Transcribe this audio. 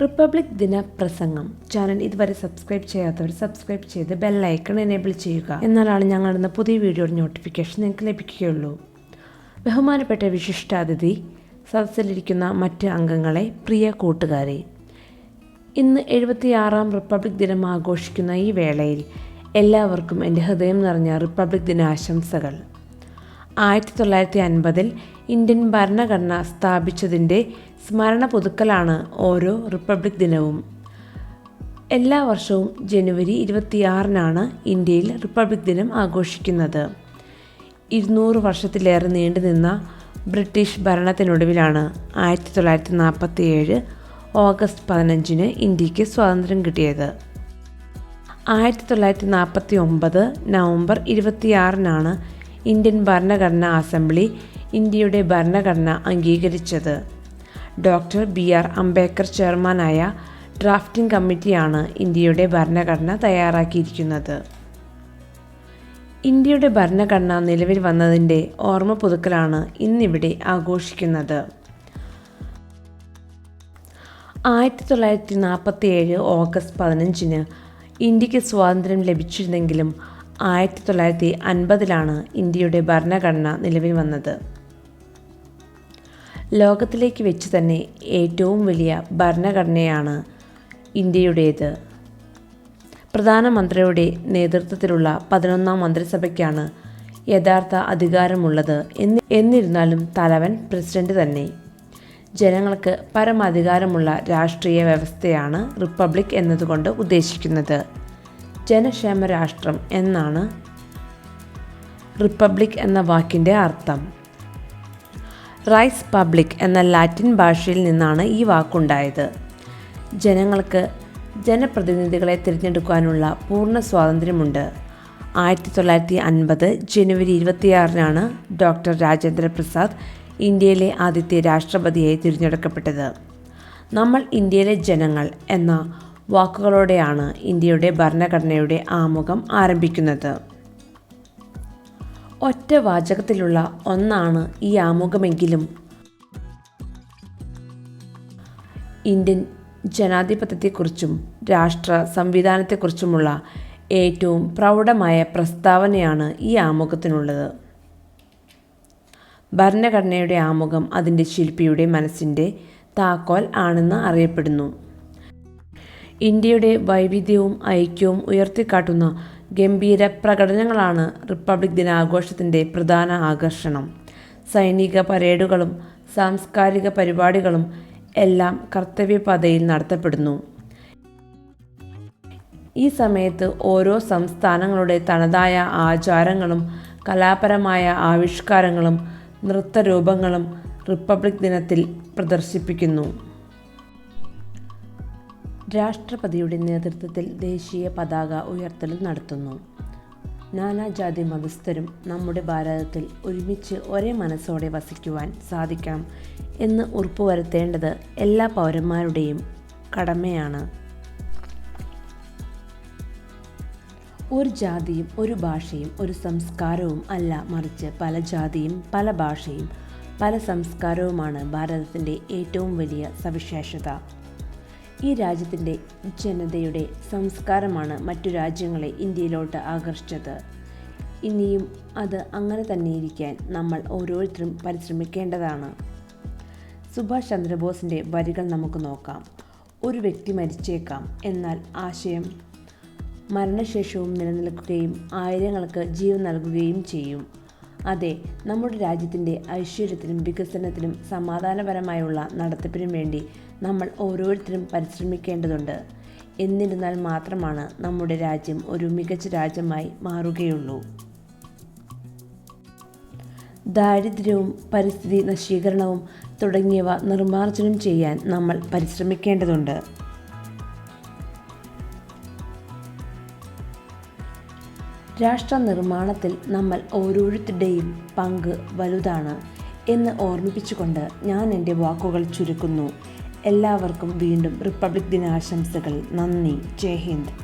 Republic ദിന പ്രസംഗം. Channel ഇതുവരെ സബ്സ്ക്രൈബ് ചെയ്യാത്തവർ സബ്സ്ക്രൈബ് ചെയ്ത് ബെല്ലൈക്കൺ എനേബിൾ ചെയ്യുക. എന്നാലാണ് ഞങ്ങളിടുന്ന പുതിയ വീഡിയോയുടെ നോട്ടിഫിക്കേഷൻ നിങ്ങൾക്ക് ലഭിക്കുകയുള്ളൂ. ബഹുമാനപ്പെട്ട വിശിഷ്ടാതിഥി സദസ്സിലിരിക്കുന്ന മറ്റ് അംഗങ്ങളെ പ്രിയ കൂട്ടുകാരെ ഇന്ന് എഴുപത്തിയാറാം റിപ്പബ്ലിക് ദിനം ആഘോഷിക്കുന്ന ഈ വേളയിൽ എല്ലാവർക്കും എന്റെ ഹൃദയം നിറഞ്ഞ റിപ്പബ്ലിക് ദിനാശംസകൾ. ആയിരത്തി തൊള്ളായിരത്തി അൻപതിൽ ഇന്ത്യൻ ഭരണഘടന സ്ഥാപിച്ചതിന്റെ സ്മരണ പുതുക്കലാണ് ഓരോ റിപ്പബ്ലിക് ദിനവും. എല്ലാ വർഷവും ജനുവരി ഇരുപത്തിയാറിനാണ് ഇന്ത്യയിൽ റിപ്പബ്ലിക് ദിനം ആഘോഷിക്കുന്നത്. ഇരുന്നൂറ് വർഷത്തിലേറെ നീണ്ടുനിന്ന ബ്രിട്ടീഷ് ഭരണത്തിനൊടുവിലാണ് ആയിരത്തി തൊള്ളായിരത്തി നാൽപ്പത്തി ഏഴ് ഓഗസ്റ്റ് പതിനഞ്ചിന് ഇന്ത്യയ്ക്ക് സ്വാതന്ത്ര്യം കിട്ടിയത്. ആയിരത്തി തൊള്ളായിരത്തി നാൽപ്പത്തി ഒമ്പത് നവംബർ ഇരുപത്തിയാറിനാണ് ഇന്ത്യൻ ഭരണഘടനാ അസംബ്ലി ഇന്ത്യയുടെ ഭരണഘടന അംഗീകരിച്ചത്. ഡോക്ടർ ബി ആർ അംബേദ്കർ ചെയർമാനായ ഡ്രാഫ്റ്റിംഗ് കമ്മിറ്റിയാണ് ഇന്ത്യയുടെ ഭരണഘടന തയ്യാറാക്കിയിരിക്കുന്നത്. ഇന്ത്യയുടെ ഭരണഘടന നിലവിൽ വന്നതിന്റെ ഓർമ്മ പുതുക്കലാണ് ഇന്നിവിടെ ആഘോഷിക്കുന്നത്. ആയിരത്തി തൊള്ളായിരത്തി നാൽപ്പത്തി ഏഴ് ഓഗസ്റ്റ് പതിനഞ്ചിന് ഇന്ത്യയ്ക്ക് സ്വാതന്ത്ര്യം ലഭിച്ചിരുന്നെങ്കിലും ആയിരത്തി തൊള്ളായിരത്തി അൻപതിലാണ് ഇന്ത്യയുടെ ഭരണഘടന നിലവിൽ വന്നത്. ലോകത്തിലേക്ക് വെച്ച് തന്നെ ഏറ്റവും വലിയ ഭരണഘടനയാണ് ഇന്ത്യയുടേത്. പ്രധാനമന്ത്രിയുടെ നേതൃത്വത്തിലുള്ള പതിനൊന്നാം മന്ത്രിസഭയ്ക്കാണ് യഥാർത്ഥ അധികാരമുള്ളത് എന്ന് എന്നിരുന്നാലും തലവൻ പ്രസിഡന്റ് തന്നെ. ജനങ്ങൾക്ക് പരമാധികാരമുള്ള രാഷ്ട്രീയ വ്യവസ്ഥയാണ് റിപ്പബ്ലിക് എന്നതുകൊണ്ട് ഉദ്ദേശിക്കുന്നത്. ജനക്ഷേമ രാഷ്ട്രം എന്നാണ് റിപ്പബ്ലിക് എന്ന വാക്കിന്റെ അർത്ഥം. റൈസ് പബ്ലിക് എന്ന ലാറ്റിൻ ഭാഷയിൽ നിന്നാണ് ഈ വാക്കുണ്ടായത്. ജനങ്ങൾക്ക് ജനപ്രതിനിധികളെ തിരഞ്ഞെടുക്കാനുള്ള പൂർണ സ്വാതന്ത്ര്യമുണ്ട്. ആയിരത്തി തൊള്ളായിരത്തി അൻപത് ജനുവരി ഇരുപത്തിയാറിനാണ് ഡോക്ടർ രാജേന്ദ്ര പ്രസാദ് ഇന്ത്യയിലെ ആദ്യത്തെ രാഷ്ട്രപതിയായി തിരഞ്ഞെടുക്കപ്പെട്ടത്. നമ്മൾ ഇന്ത്യയിലെ ജനങ്ങൾ എന്ന വാക്കുകളോടെയാണ് ഇന്ത്യയുടെ ഭരണഘടനയുടെ ആമുഖം ആരംഭിക്കുന്നത്. ഒറ്റ വാചകത്തിലുള്ള ഒന്നാണ് ഈ ആമുഖമെങ്കിലും. ഇന്ത്യൻ ജനാധിപത്യത്തെക്കുറിച്ചും രാഷ്ട്ര സംവിധാനത്തെക്കുറിച്ചുമുള്ള ഏറ്റവും പ്രൗഢമായ പ്രസ്താവനയാണ് ഈ ആമുഖത്തിനുള്ളത്. ഭരണഘടനയുടെ ആമുഖം അതിന്റെ ശില്പിയുടെ മനസ്സിന്റെ താക്കോൽ ആണെന്ന് അറിയപ്പെടുന്നു. ഇന്ത്യയുടെ വൈവിധ്യവും ഐക്യവും ഉയർത്തിക്കാട്ടുന്ന ഗംഭീര പ്രകടനങ്ങളാണ് റിപ്പബ്ലിക് ദിനാഘോഷത്തിന്റെ പ്രധാന ആകർഷണം. സൈനിക പരേഡുകളും സാംസ്കാരിക പരിപാടികളും എല്ലാം കർത്തവ്യപാതയിൽ നടത്തപ്പെടുന്നു. ഈ സമയത്ത് ഓരോ സംസ്ഥാനങ്ങളുടെ തനതായ ആചാരങ്ങളും കലാപരമായ ആവിഷ്കാരങ്ങളും നൃത്തരൂപങ്ങളും റിപ്പബ്ലിക് ദിനത്തിൽ പ്രദർശിപ്പിക്കുന്നു. രാഷ്ട്രപതിയുടെ നേതൃത്വത്തിൽ ദേശീയ പതാക ഉയർത്തൽ നടത്തുന്നു. നാനാജാതി മതസ്ഥരും നമ്മുടെ ഭാരതത്തിൽ ഒരുമിച്ച് ഒരേ മനസ്സോടെ വസിക്കുവാൻ സാധിക്കണം എന്ന് ഉറപ്പുവരുത്തേണ്ടത് എല്ലാ പൗരന്മാരുടെയും കടമയാണ്. ഒരു ജാതിയും ഒരു ഭാഷയും ഒരു സംസ്കാരവും അല്ല മറിച്ച് പല ജാതിയും പല ഭാഷയും. പല സംസ്കാരവുമാണ് ഭാരതത്തിന്റെ ഏറ്റവും വലിയ സവിശേഷത. ഈ രാജ്യത്തിന്റെ ജനതയുടെ സംസ്കാരമാണ് മറ്റു രാജ്യങ്ങളെ ഇന്ത്യയിലോട്ട് ആകർഷിച്ചത്. ഇനിയും അത് അങ്ങനെ തന്നെ ഇരിക്കാൻ നമ്മൾ ഓരോരുത്തരും പരിശ്രമിക്കേണ്ടതാണ്. സുഭാഷ് ചന്ദ്രബോസിന്റെ വരികൾ നമുക്ക് നോക്കാം. ഒരു വ്യക്തി മരിച്ചേക്കാം എന്നാൽ ആശയം മരണശേഷവും നിലനിൽക്കുകയും ആയിരങ്ങൾക്ക് ജീവൻ നൽകുകയും ചെയ്യും. അതെ നമ്മുടെ രാജ്യത്തിന്റെ ഐശ്വര്യത്തിനും വികസനത്തിനും സമാധാനപരമായുള്ള നടത്തിപ്പിനും വേണ്ടി നമ്മൾ ഓരോരുത്തരും പരിശ്രമിക്കേണ്ടതുണ്ട്. എന്നിരുന്നാൽ മാത്രമാണ് നമ്മുടെ രാജ്യം ഒരു മികച്ച രാജ്യമായി മാറുകയുള്ളൂ. ദാരിദ്ര്യവും പരിസ്ഥിതി നശീകരണവും തുടങ്ങിയവ നിർമ്മാർജനം ചെയ്യാൻ നമ്മൾ പരിശ്രമിക്കേണ്ടതുണ്ട്. രാഷ്ട്ര നിർമ്മാണത്തിൽ നമ്മൾ ഓരോരുത്തരുടെയും പങ്ക് വലുതാണ് എന്ന് ഓർമ്മിപ്പിച്ചുകൊണ്ട് ഞാൻ എന്റെ വാക്കുകൾ ചുരുക്കുന്നു. എല്ലാവർക്കും വീണ്ടും റിപ്പബ്ലിക് ദിനാശംസകൾ. നന്ദി. ജയ് ഹിന്ദ്.